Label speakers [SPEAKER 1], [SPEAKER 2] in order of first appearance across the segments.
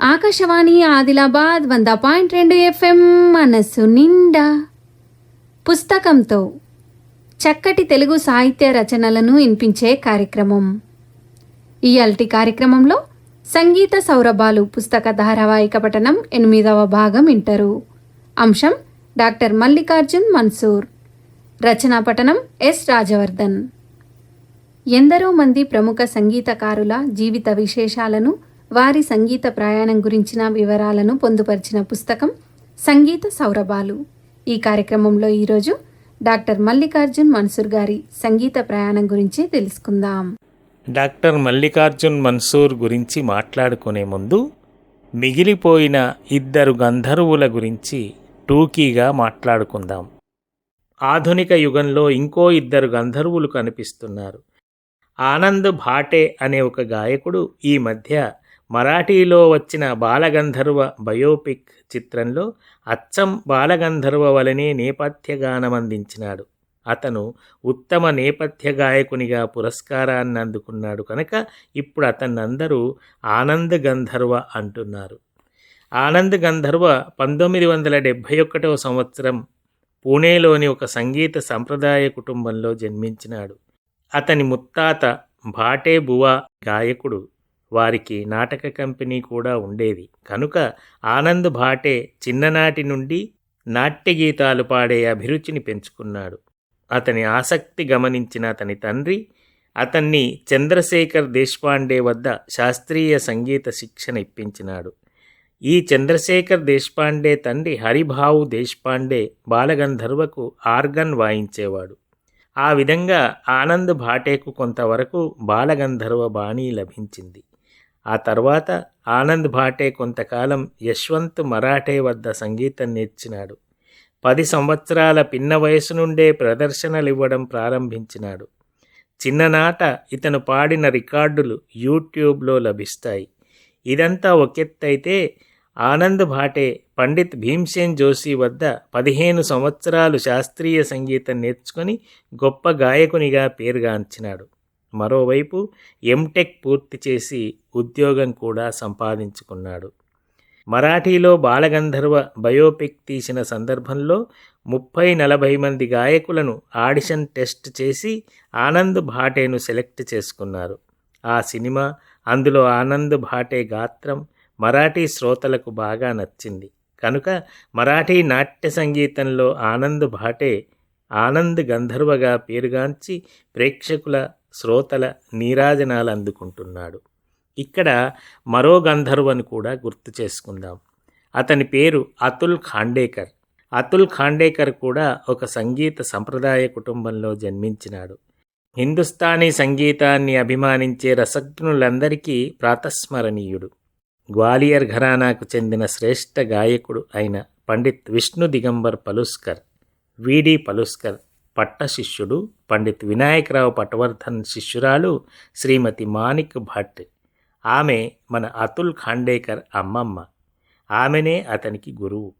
[SPEAKER 1] ఆకాశవాణి ఆదిలాబాద్ వంద పాయింట్ రెండు ఎఫ్ఎం మనసు నిండా. పుస్తకంతో చక్కటి తెలుగు సాహిత్య రచనలను వినిపించే కార్యక్రమం. ఇయాల్టి కార్యక్రమంలో సంగీత సౌరభాలు పుస్తక ధారావాహిక పఠనం ఎనిమిదవ భాగం వింటారు. అంశం డాక్టర్ మల్లికార్జున్ మన్సూర్. రచనా పఠనం ఎస్ రాజవర్ధన్. ఎందరో మంది ప్రముఖ సంగీతకారుల జీవిత విశేషాలను వారి సంగీత ప్రయాణం గురించిన వివరాలను పొందుపరిచిన పుస్తకం సంగీత సౌరభాలు. ఈ కార్యక్రమంలో ఈరోజు డాక్టర్ మల్లికార్జున్ మన్సూర్ గారి సంగీత ప్రయాణం గురించి తెలుసుకుందాం.
[SPEAKER 2] డాక్టర్ మల్లికార్జున్ మన్సూర్ గురించి మాట్లాడుకునే ముందు మిగిలిపోయిన ఇద్దరు గంధర్వుల గురించి టూకీగా మాట్లాడుకుందాం. ఆధునిక యుగంలో ఇంకో ఇద్దరు గంధర్వులు కనిపిస్తున్నారు. ఆనంద్ భాటే అనే ఒక గాయకుడు ఈ మధ్య మరాఠీలో వచ్చిన బాలగంధర్వ బయోపిక్ చిత్రంలో అచ్చం బాలగంధర్వ వలనే నేపథ్య అందించినాడు అతను ఉత్తమ నేపథ్య గాయకునిగా పురస్కారాన్ని అందుకున్నాడు కనుక ఇప్పుడు అతన్ని అందరూ ఆనంద్ గంధర్వ అంటున్నారు. ఆనంద్ గంధర్వ పంతొమ్మిది వందల డెబ్భై ఒకటవ సంవత్సరం పూణేలోని ఒక సంగీత సంప్రదాయ కుటుంబంలో జన్మించినాడు. అతని ముత్తాత భాటే బువా గాయకుడు. వారికి నాటక కంపెనీ కూడా ఉండేది. కనుక ఆనంద్ భాటే చిన్ననాటి నుండి నాట్య గీతాలు పాడే అభిరుచిని పెంచుకున్నాడు. అతని ఆసక్తి గమనించిన అతని తండ్రి అతన్ని చంద్రశేఖర్ దేశపాండే వద్ద శాస్త్రీయ సంగీత శిక్షణ ఇప్పించినాడు. ఈ చంద్రశేఖర్ దేశపాండే తండ్రి హరిభావు దేశపాండే బాలగంధర్వకు ఆర్గన్ వాయించేవాడు. ఆ విధంగా ఆనంద్ భాటేకు కొంతవరకు బాలగంధర్వ బాణీ లభించింది. ఆ తర్వాత ఆనంద్ భాటే కొంతకాలం యశ్వంత్ మరాఠే వద్ద సంగీతం నేర్చినాడు. పది సంవత్సరాల పిన్న వయసు నుండే ప్రదర్శనలు ఇవ్వడం ప్రారంభించినాడు. చిన్ననాట ఇతను పాడిన రికార్డులు యూట్యూబ్లో లభిస్తాయి. ఇదంతా ఒకెత్తైతే ఆనంద్ భాటే పండిత్ భీమ్సేన్ జోషి వద్ద పదిహేను సంవత్సరాలు శాస్త్రీయ సంగీతం నేర్చుకొని గొప్ప గాయకునిగా పేరుగాంచినాడు. మరోవైపు ఎంటెక్ పూర్తి చేసి ఉద్యోగం కూడా సంపాదించుకున్నాడు. మరాఠీలో బాలగంధర్వ బయోపిక్ తీసిన సందర్భంలో ముప్పై నలభై మంది గాయకులను ఆడిషన్ టెస్ట్ చేసి ఆనంద్ భాటేను సెలెక్ట్ చేసుకున్నారు. ఆ సినిమా అందులో ఆనంద్ భాటే గాత్రం మరాఠీ శ్రోతలకు బాగా నచ్చింది. కనుక మరాఠీ నాట్య సంగీతంలో ఆనంద్ భాటే ఆనంద్ గంధర్వగా పేరుగాంచి ప్రేక్షకుల శ్రోతల నీరాజనాలు అందుకుంటున్నాడు. ఇక్కడ మరో గంధర్వను కూడా గుర్తు చేసుకుందాం. అతని పేరు అతుల్ ఖాండేకర్. అతుల్ ఖాండేకర్ కూడా ఒక సంగీత సంప్రదాయ కుటుంబంలో జన్మించినాడు. హిందుస్థానీ సంగీతాన్ని అభిమానించే రసజ్ఞులందరికీ ప్రాతస్మరణీయుడు. గ్వాలియర్ ఘరానాకు చెందిన శ్రేష్ఠ గాయకుడు అయిన పండిత్ విష్ణు దిగంబర్ పలుస్కర్ విడి పలుస్కర్ పట్ట శిష్యుడు పండిత్ వినాయకరావు పటవర్ధన్ శిష్యురాలు శ్రీమతి మాణిక్ భట్. ఆమె మన అతుల్ ఖాండేకర్ అమ్మమ్మ. ఆమెనే అతనికి గురువు.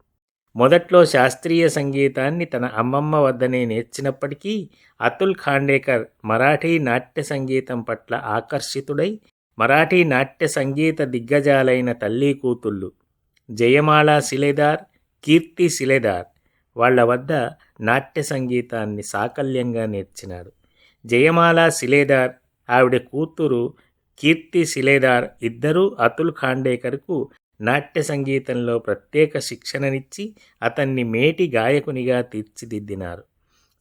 [SPEAKER 2] మొదట్లో శాస్త్రీయ సంగీతాన్ని తన అమ్మమ్మ వద్దనే నేర్చినప్పటికీ అతుల్ ఖాండేకర్ మరాఠీ నాట్య సంగీతం పట్ల ఆకర్షితుడై మరాఠీ నాట్య సంగీత దిగ్గజాలైన తల్లి కూతుళ్ళు జయమాల శిలేదార్ కీర్తి శిలేదార్ వాళ్ళ వద్ద నాట్య సంగీతాన్ని సాకల్యంగా నేర్చినాడు జయమాల శిలేదార్ ఆవిడ కూతురు కీర్తి శిలేదార్ ఇద్దరూ అతుల్ ఖాండేకర్కు నాట్య సంగీతంలో ప్రత్యేక శిక్షణనిచ్చి అతన్ని మేటి గాయకునిగా తీర్చిదిద్దినారు.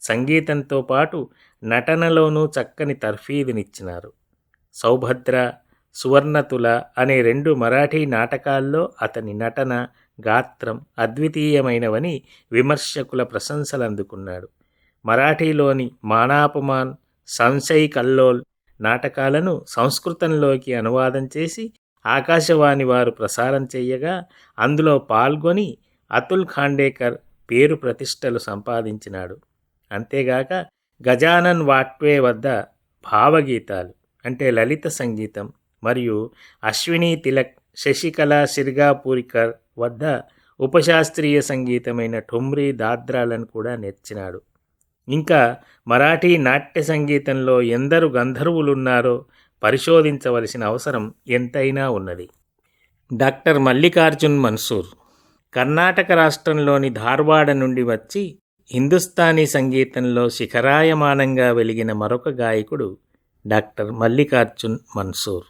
[SPEAKER 2] సంగీతంతో పాటు నటనలోనూ చక్కని తర్ఫీదునిచ్చినారు. సౌభద్ర సువర్ణతుల అనే రెండు మరాఠీ నాటకాల్లో అతని నటన గాత్రం అద్వితీయమైనవని విమర్శకుల ప్రశంసలు అందుకున్నాడు మరాఠీలోని మానాపమాన్ సంశయ్ కల్లోల్ నాటకాలను సంస్కృతంలోకి అనువాదం చేసి ఆకాశవాణి వారు ప్రసారం చేయగా అందులో పాల్గొని అతుల్ ఖాండేకర్ పేరు ప్రతిష్టలు సంపాదించినాడు. అంతేగాక గజానన్ వాట్వే వద్ద భావగీతాలు అంటే లలిత సంగీతం మరియు అశ్విని తిలక్ శశికళ సిర్గాపూరికర్ వద్ద ఉపశాస్త్రీయ సంగీతమైన ఠుమ్రీ దాద్రాలను కూడా నేర్చినాడు. ఇంకా మరాఠీ నాట్య సంగీతంలో ఎందరు గంధర్వులున్నారో పరిశోధించవలసిన అవసరం ఎంతైనా ఉన్నది. డాక్టర్ మల్లికార్జున్ మన్సూర్ కర్ణాటక రాష్ట్రంలోని ధార్వాడ నుండి వచ్చి హిందుస్థానీ సంగీతంలో శిఖరాయమానంగా వెలిగిన మరొక గాయకుడు డాక్టర్ మల్లికార్జున్ మన్సూర్.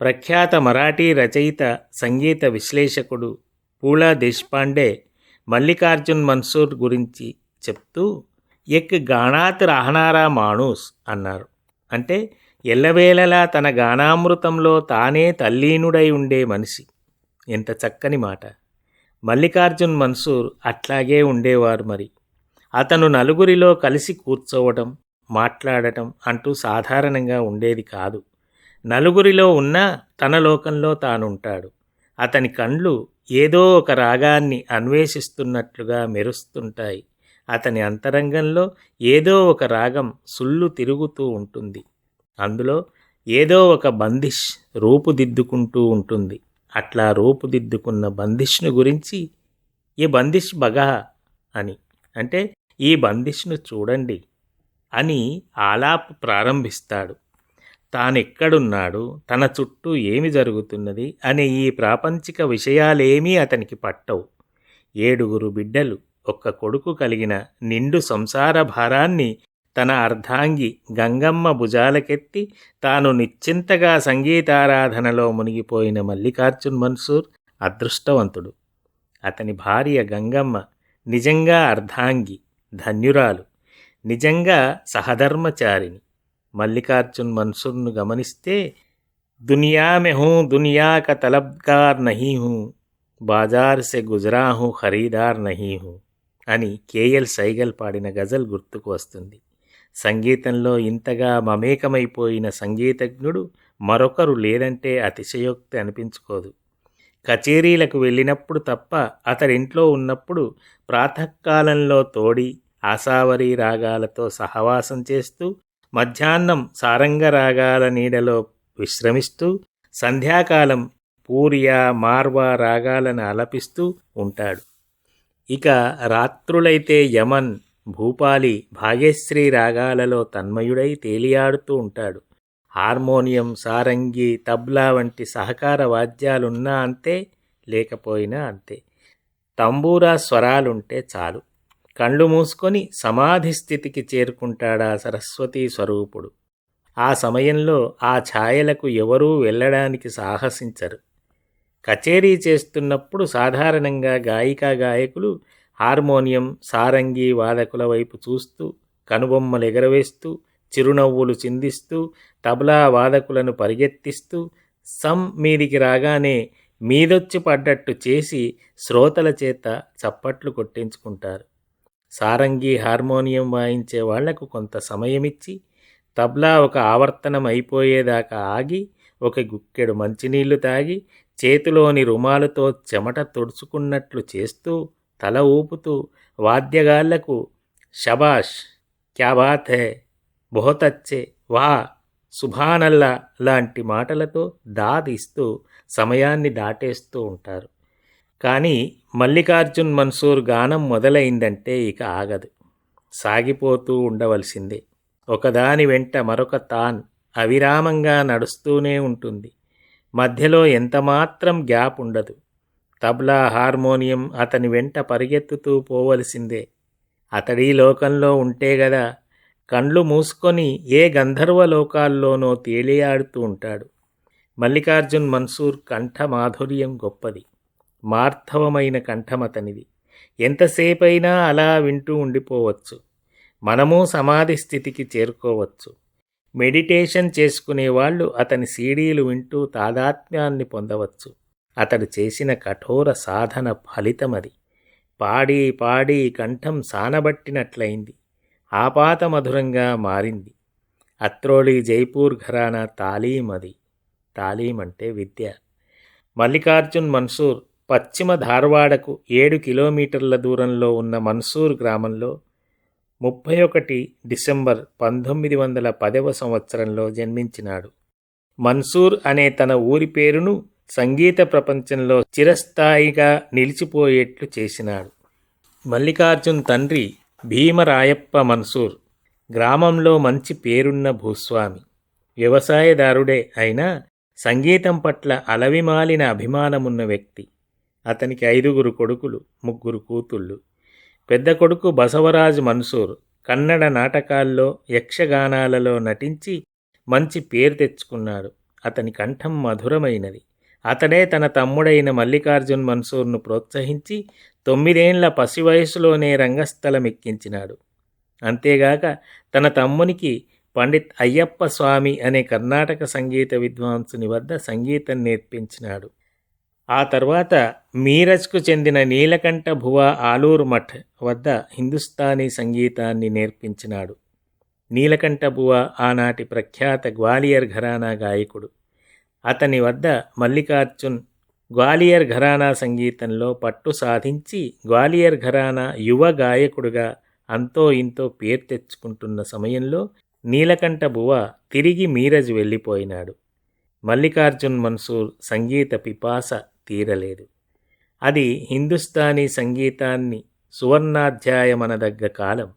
[SPEAKER 2] ప్రఖ్యాత మరాఠీ రచయిత సంగీత విశ్లేషకుడు పూలా దేశపాండే మల్లికార్జున్ మన్సూర్ గురించి చెప్తూ ఎక్ గాణాత్ రాహనారా మాణూస్ అన్నారు. అంటే ఎల్లవేళలా తన గానామృతంలో తానే తల్లీనుడై ఉండే మనిషి. ఎంత చక్కని మాట. మల్లికార్జున్ మన్సూర్ అట్లాగే ఉండేవారు మరి. అతను నలుగురిలో కలిసి కూర్చోవటం మాట్లాడటం అంటూ సాధారణంగా ఉండేది కాదు. నలుగురిలో ఉన్నా తన లోకంలో తానుంటాడు. అతని కండ్లు ఏదో ఒక రాగాన్ని అన్వేషిస్తున్నట్లుగా మెరుస్తుంటాయి. అతని అంతరంగంలో ఏదో ఒక రాగం సుళ్ళు తిరుగుతూ ఉంటుంది. అందులో ఏదో ఒక బందిష్ రూపుదిద్దుకుంటూ ఉంటుంది. అట్లా రూపుదిద్దుకున్న బందిష్ను గురించి ఈ బందిష్ బగా అని అంటే ఈ బందిష్ను చూడండి అని ఆలాప్ ప్రారంభిస్తాడు. తానెక్కడున్నాడు? తన చుట్టూ ఏమి జరుగుతున్నది? అనే ఈ ప్రాపంచిక విషయాలేమీ అతనికి పట్టవు. ఏడుగురు బిడ్డలు ఒక్క కొడుకు కలిగిన నిండు సంసార భారాన్ని తన అర్ధాంగి గంగమ్మ భుజాలకెత్తి తాను నిశ్చింతగా సంగీతారాధనలో మునిగిపోయిన మల్లికార్జున్ మన్సూర్ అదృష్టవంతుడు. అతని భార్య గంగమ్మ నిజంగా అర్ధాంగి ధన్యురాలు నిజంగా సహధర్మచారిణి. మల్లికార్జున్ మన్సూర్ను గమనిస్తే దునియా మే హూ దునియా కా తలబ్గార్ నహీ who బాజార్ say గుజరా who ఖరీదార్ Nahi who అని కేఎల్ సైగల్ పాడిన గజల్ గుర్తుకు వస్తుంది. సంగీతంలో ఇంతగా మమేకమైపోయిన సంగీతజ్ఞుడు మరొకరు లేదంటే అతిశయోక్తి అనిపించుకోదు. కచేరీలకు వెళ్ళినప్పుడు తప్ప అతడింట్లో ఉన్నప్పుడు ప్రాతకాలంలో తోడి ఆశావరి రాగాలతో సహవాసం చేస్తూ మధ్యాహ్నం సారంగ రాగాల నీడలో విశ్రమిస్తూ సంధ్యాకాలం పూరియా మార్వా రాగాలను అలపిస్తూ ఉంటాడు. ఇక రాత్రులైతే యమన్ భూపాలి భాగ్యశ్రీ రాగాలలో తన్మయుడై తేలియాడుతూ ఉంటాడు. హార్మోనియం సారంగి తబ్లా వంటి సహకార వాద్యాలున్నా అంతే లేకపోయినా అంతే. తంబూరా స్వరాలుంటే చాలు. కళ్ళు మూసుకొని సమాధి స్థితికి చేరుకుంటాడా సరస్వతీ స్వరూపుడు. ఆ సమయంలో ఆ ఛాయలకు ఎవరూ వెళ్ళడానికి సాహసించరు. కచేరీ చేస్తున్నప్పుడు సాధారణంగా గాయికా గాయకులు హార్మోనియం సారంగి వాదకుల వైపు చూస్తూ కనుబొమ్మలు ఎగరవేస్తూ చిరునవ్వులు చిందిస్తూ తబలా వాదకులను పరిగెత్తిస్తూ సం మీదికి రాగానే మీదొచ్చి పడ్డట్టు చేసి శ్రోతల చేత చప్పట్లు కొట్టించుకుంటారు. సారంగి హార్మోనియం వాయించే వాళ్ళకు కొంత సమయమిచ్చి తబ్లా ఒక ఆవర్తనం అయిపోయేదాకా ఆగి ఒక గుక్కెడు మంచినీళ్ళు తాగి చేతిలోని రుమాలుతో చెమట తుడుచుకున్నట్లు చేస్తూ తల ఊపుతూ వాద్యగాళ్ళకు షబాష్ క్యా బాత్ హే వా సుభానల్లా లాంటి మాటలతో దాదిస్తూ సమయాన్ని దాటేస్తూ ఉంటారు. కానీ మల్లికార్జున్ మన్సూర్ గానం మొదలైందంటే ఇక ఆగదు. సాగిపోతూ ఉండవలసిందే. ఒకదాని వెంట మరొక తాన్ అవిరామంగా నడుస్తూనే ఉంటుంది. మధ్యలో ఎంతమాత్రం గ్యాప్ ఉండదు. తబ్లా హార్మోనియం అతని వెంట పరిగెత్తుతూ పోవలసిందే. అతడీ లోకంలో ఉంటే గదా కండ్లు మూసుకొని ఏ గంధర్వ లోకాల్లోనో తేలియాడుతూ ఉంటాడు. మల్లికార్జున్ మన్సూర్ కంఠ మాధుర్యం గొప్పది. మార్ధవమైన కంఠమతనిది. ఎంతసేపైనా అలా వింటూ ఉండిపోవచ్చు. మనము సమాధి స్థితికి చేరుకోవచ్చు. మెడిటేషన్ చేసుకునే వాళ్ళు అతని సీడీలు వింటూ తాదాత్మ్యాన్ని పొందవచ్చు. అతడు చేసిన కఠోర సాధన ఫలితమది. పాడి పాడి కంఠం సానబట్టినట్లయింది. ఆపాత మధురంగా మారింది. అత్రోళి జైపూర్ ఘరానా తాలీం అది తాలీం అంటే విద్య. మల్లికార్జున్ మన్సూర్ పశ్చిమ ధార్వాడకు ఏడు కిలోమీటర్ల దూరంలో ఉన్న మన్సూర్ గ్రామంలో ముప్పై ఒకటి డిసెంబర్ పంతొమ్మిది వందల పదవ సంవత్సరంలో జన్మించినాడు. మన్సూర్ అనే తన ఊరి పేరును సంగీత ప్రపంచంలో చిరస్థాయిగా నిలిచిపోయేట్లు చేసినాడు. మల్లికార్జున్ తండ్రి భీమరాయప్ప మన్సూర్ గ్రామంలో మంచి పేరున్న భూస్వామి. వ్యవసాయదారుడే అయినా సంగీతం పట్ల అలవిమాలిన అభిమానమున్న వ్యక్తి. అతనికి ఐదుగురు కొడుకులు ముగ్గురు కూతుళ్ళు. పెద్ద కొడుకు బసవరాజ్ మన్సూర్ కన్నడ నాటకాల్లో యక్షగానాలలో నటించి మంచి పేరు తెచ్చుకున్నాడు. అతని కంఠం మధురమైనది. అతడే తన తమ్ముడైన మల్లికార్జున్ మన్సూర్ను ప్రోత్సహించి తొమ్మిదేండ్ల పసి వయసులోనే రంగస్థలం ఎక్కించినాడు అంతేగాక తన తమ్మునికి పండిత్ అయ్యప్ప స్వామి అనే కర్ణాటక సంగీత విద్వాంసుని వద్ద సంగీతం నేర్పించినాడు. ఆ తర్వాత మీరజ్కు చెందిన నీలకంఠ భువ ఆలూర్ మఠ్ వద్ద హిందుస్థానీ సంగీతాన్ని నేర్పించినాడు. నీలకంఠ భువ ఆనాటి ప్రఖ్యాత గ్వాలియర్ ఘరానా గాయకుడు. అతని వద్ద మల్లికార్జున్ గ్వాలియర్ ఘరానా సంగీతంలో పట్టు సాధించి గ్వాలియర్ ఘరానా యువ గాయకుడుగా అంతో ఇంతో పేరు తెచ్చుకుంటున్న సమయంలో నీలకంఠ భువ తిరిగి మీరజ్ వెళ్ళిపోయినాడు. మల్లికార్జున్ మన్సూర్ సంగీత పిపాస తీరలేదు. అది హిందుస్థానీ సంగీతాన్ని సువర్ణాధ్యాయమనదగ్గ కాలం.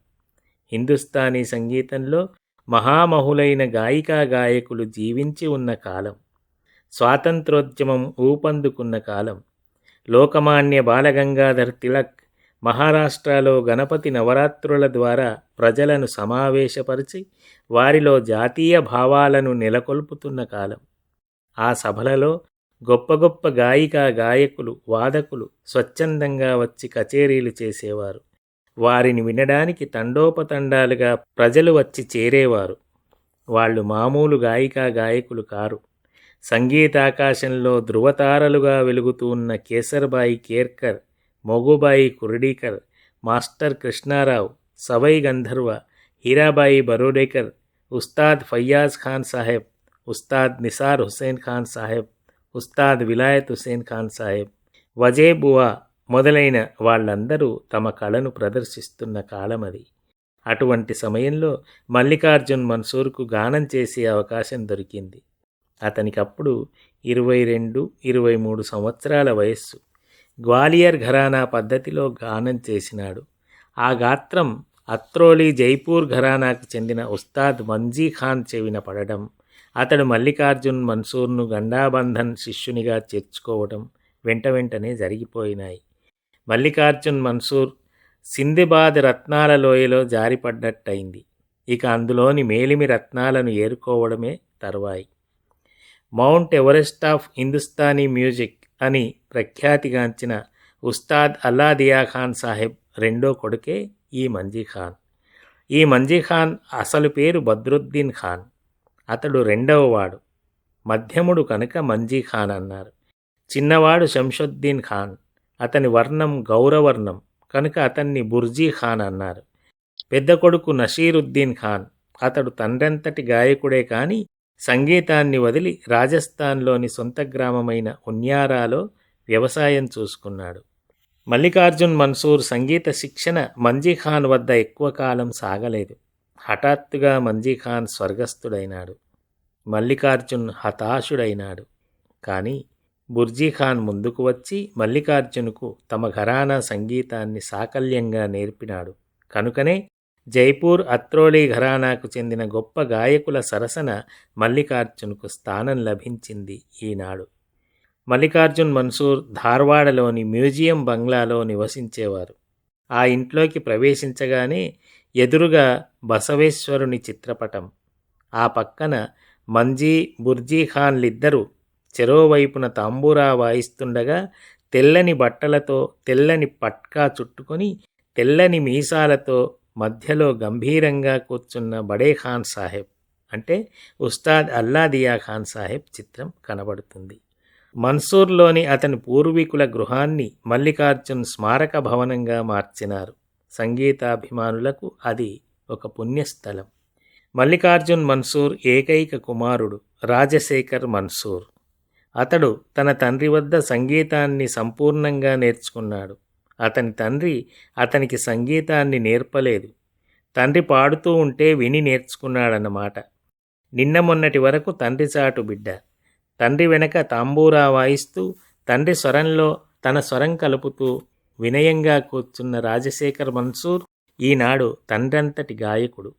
[SPEAKER 2] హిందుస్థానీ సంగీతంలో మహామహులైన గాయికా గాయకులు జీవించి ఉన్న కాలం. స్వాతంత్రోద్యమం ఊపందుకున్న కాలం. లోకమాన్య బాలగంగాధర్ తిలక్ మహారాష్ట్రలో గణపతి నవరాత్రుల ద్వారా ప్రజలను సమావేశపరిచి వారిలో జాతీయ భావాలను నెలకొల్పుతున్న కాలం. ఆ సభలలో గొప్ప గొప్ప గాయికా గాయకులు వాదకులు స్వచ్ఛందంగా వచ్చి కచేరీలు చేసేవారు. వారిని వినడానికి తండోపతండాలుగా ప్రజలు వచ్చి చేరేవారు. వాళ్ళు మామూలు గాయికా గాయకులు కారు. సంగీతాకాశంలో ధృవతారలుగా వెలుగుతూ ఉన్న కేసర్బాయి కేర్కర్ మొగుబాయి కుర్డీకర్ మాస్టర్ కృష్ణారావు సవై గంధర్వ హీరాబాయి బరోడేకర్ ఉస్తాద్ ఫయ్యాజ్ ఖాన్ సాహెబ్ ఉస్తాద్ నిసార్ హుసేన్ ఖాన్ సాహెబ్ ఉస్తాద్ విలాయత్ హుసేన్ ఖాన్ సాహెబ్ వజేబువా మొదలైన వాళ్ళందరూ తమ కళను ప్రదర్శిస్తున్న కాలమది అటువంటి సమయంలో మల్లికార్జున్ మన్సూర్కు గానం చేసే అవకాశం దొరికింది. అతనికప్పుడు ఇరవై రెండు ఇరవై మూడు సంవత్సరాల వయస్సు. గ్వాలియర్ ఘరానా పద్ధతిలో గానం చేసినాడు. ఆ గాత్రం అత్రోలి జైపూర్ ఘరానాకు చెందిన ఉస్తాద్ మంజీ ఖాన్ చెవిన పడడం అతడు మల్లికార్జున్ మన్సూర్ను గండాబంధన్ శిష్యునిగా చేర్చుకోవడం వెంట వెంటనే జరిగిపోయినాయి. మల్లికార్జున్ మన్సూర్ సింధిబాద్ రత్నాల లోయలో జారిపడ్డట్టయింది. ఇక అందులోని మేలిమి రత్నాలను ఏరుకోవడమే తర్వాయి. Mount Everest of Hindustani music అని ప్రఖ్యాతిగాంచిన ఉస్తాద్ అల్లాదియా ఖాన్ సాహెబ్ రెండో కొడుకే ఈ మంజీ ఖాన్. ఈ మంజీ ఖాన్ అసలు పేరు బద్రుద్దీన్ ఖాన్. అతడు రెండవవాడు మధ్యముడు కనుక మంజీ ఖాన్ అన్నారు. చిన్నవాడు శంషుద్దీన్ ఖాన్. అతని వర్ణం గౌరవర్ణం. కనుక అతన్ని బుర్జీ ఖాన్ అన్నారు. పెద్ద కొడుకు నషీరుద్దీన్ ఖాన్. అతడు తండ్రంతటి గాయకుడే కాని సంగీతాన్ని వదిలి రాజస్థాన్లోని సొంత గ్రామమైన ఉన్యారాలో వ్యవసాయం చూసుకున్నాడు. మల్లికార్జున్ మన్సూర్ సంగీత శిక్షణ మంజీఖాన్ వద్ద ఎక్కువ కాలం సాగలేదు. హఠాత్తుగా మంజీఖాన్ స్వర్గస్థుడైనాడు. మల్లికార్జున్ హతాశుడైనాడు. కానీ బుర్జీఖాన్ ముందుకు వచ్చి మల్లికార్జునుకు తమ ఘరానా సంగీతాన్ని సాకల్యంగా నేర్పినాడు. కనుకనే జైపూర్ అత్రోలి ఘరానాకు చెందిన గొప్ప గాయకుల సరసన మల్లికార్జున్కు స్థానం లభించింది ఈనాడు. మల్లికార్జున్ మన్సూర్ ధార్వాడలోని మ్యూజియం బంగ్లాలో నివసించేవారు. ఆ ఇంట్లోకి ప్రవేశించగానే ఎదురుగా బసవేశ్వరుని చిత్రపటం. ఆ పక్కన మంజీ బుర్జీ ఖాన్లిద్దరూ చెరోవైపున తాంబూరా వాయిస్తుండగా తెల్లని బట్టలతో తెల్లని పట్కా చుట్టుకొని తెల్లని మీసాలతో మధ్యలో గంభీరంగా కూర్చున్న బడే ఖాన్ సాహెబ్ అంటే ఉస్తాద్ అల్లాదియా ఖాన్ సాహెబ్ చిత్రం కనబడుతుంది. మన్సూర్లోని అతని పూర్వీకుల గృహాన్ని మల్లికార్జున్ స్మారక భవనంగా మార్చినారు. సంగీతాభిమానులకు అది ఒక పుణ్యస్థలం. మల్లికార్జున్ మన్సూర్ ఏకైక కుమారుడు రాజశేఖర్ మన్సూర్. అతడు తన తండ్రి వద్ద సంగీతాన్ని సంపూర్ణంగా నేర్చుకున్నాడు. అతని తండ్రి అతనికి సంగీతాన్ని నేర్పలేదు. తండ్రి పాడుతూ ఉంటే విని నేర్చుకున్నాడన్నమాట. నిన్న మొన్నటి వరకు తండ్రి చాటు బిడ్డ. తండ్రి వెనక తాంబూరా వాయిస్తూ తండ్రి స్వరంలో తన స్వరం కలుపుతూ వినయంగా కూర్చున్న రాజశేఖర్ మన్సూర్ ఈనాడు తండ్రంతటి గాయకుడు.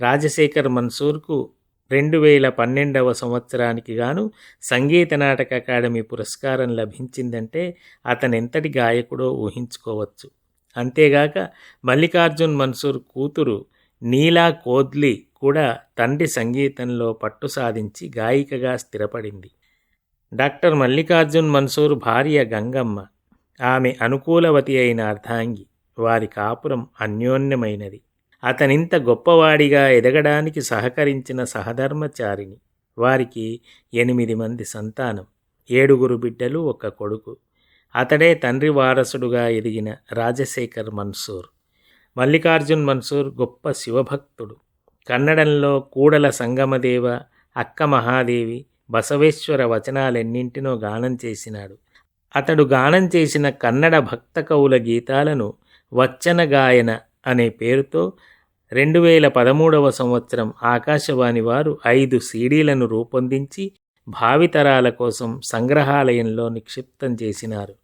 [SPEAKER 2] రాజశేఖర్ మన్సూర్కు రెండు వేల పన్నెండవ సంవత్సరానికి గాను సంగీత నాటక అకాడమీ పురస్కారం లభించిందంటే అతనెంతటి గాయకుడో ఊహించుకోవచ్చు. అంతేగాక మల్లికార్జున్ మన్సూర్ కూతురు నీలా కోద్లీ కూడా తండ్రి సంగీతంలో పట్టు సాధించి గాయికగా స్థిరపడింది. డాక్టర్ మల్లికార్జున్ మన్సూర్ భార్య గంగమ్మ. ఆమె అనుకూలవతి అయిన అర్ధాంగి. వారి కాపురం అన్యోన్యమైనది. అతనింత గొప్పవాడిగా ఎదగడానికి సహకరించిన సహధర్మచారిని వారికి ఎనిమిది మంది సంతానం. ఏడుగురు బిడ్డలు ఒక కొడుకు. అతడే తండ్రి వారసుడుగా ఎదిగిన రాజశేఖర్ మన్సూర్. మల్లికార్జున్ మన్సూర్ గొప్ప శివభక్తుడు. కన్నడంలో కూడల సంగమదేవ అక్క మహాదేవి బసవేశ్వర వచనాలెన్నింటినో గానం చేసినాడు. అతడు గానం చేసిన కన్నడ భక్త కవుల గీతాలను వచ్చన గాయన అనే పేరుతో రెండు వేల పదమూడవ సంవత్సరం ఆకాశవాణి వారు ఐదు సీడీలను రూపొందించి భావితరాల కోసం సంగ్రహాలయంలో నిక్షిప్తం చేసినారు.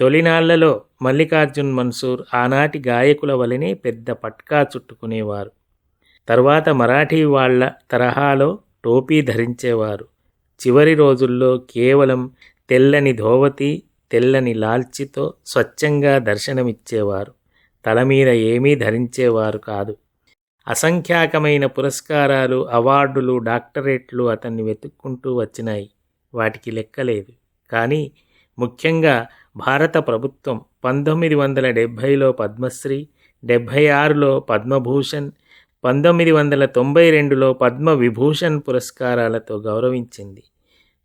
[SPEAKER 2] తొలినాళ్ళలో మల్లికార్జున్ మన్సూర్ ఆనాటి గాయకుల వలనే పెద్ద పట్కా చుట్టుకునేవారు. తర్వాత మరాఠీ వాళ్ళ తరహాలో టోపీ ధరించేవారు. చివరి రోజుల్లో కేవలం తెల్లని ధోవతి తెల్లని లాల్చితో స్వచ్ఛంగా దర్శనమిచ్చేవారు. తల మీద ఏమీ ధరించేవారు కాదు. అసంఖ్యాకమైన పురస్కారాలు అవార్డులు డాక్టరేట్లు అతన్ని వెతుక్కుంటూ వచ్చినాయి. వాటికి లెక్కలేదు. కానీ ముఖ్యంగా భారత ప్రభుత్వం పంతొమ్మిది వందల డెబ్భైలో పద్మశ్రీ డెబ్భై ఆరులో పద్మభూషణ్ పంతొమ్మిది వందల తొంభై రెండులో పద్మ విభూషణ్ పురస్కారాలతో గౌరవించింది.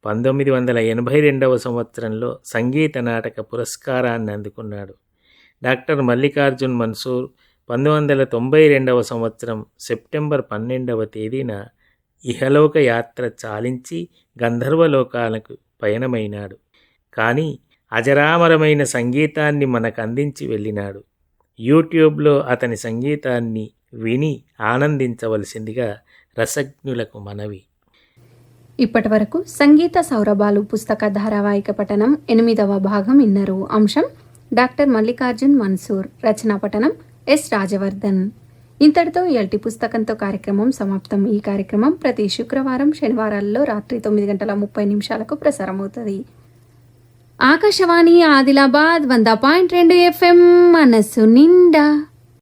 [SPEAKER 2] పంతొమ్మిది వందల ఎనభై రెండవ సంవత్సరంలో సంగీత నాటక పురస్కారాన్ని అందుకున్నాడు. డాక్టర్ మల్లికార్జున్ మన్సూర్ పంతొమ్మిది వందల తొంభై రెండవ సంవత్సరం సెప్టెంబర్ పన్నెండవ తేదీన ఇహలోక యాత్ర చాలించి గంధర్వలోకాలకు పయనమైనాడు. కానీ అజరామరమైన సంగీతాన్ని మనకు అందించి వెళ్ళినాడు. యూట్యూబ్లో అతని సంగీతాన్ని విని ఆనందించవలసిందిగా రసజ్ఞులకు మనవి.
[SPEAKER 1] ఇప్పటి వరకు సంగీత సౌరభాలు పుస్తక ధారావాహిక పఠనం ఎనిమిదవ భాగం ఇన్నరు. అంశం డాక్టర్ మల్లికార్జున్ మన్సూర్. రచనా పఠనం ఎస్ రాజవర్ధన్. ఇంతటితో ఎల్టి పుస్తకంతో కార్యక్రమం సమాప్తం. ఈ కార్యక్రమం ప్రతి శుక్రవారం శనివారాల్లో రాత్రి తొమ్మిది గంటల ముప్పై నిమిషాలకు ప్రసారమవుతుంది ఆకాశవాణి ఆదిలాబాద్ వంద పాయింట్ రెండు ఎఫ్ఎం మనసు నిండా.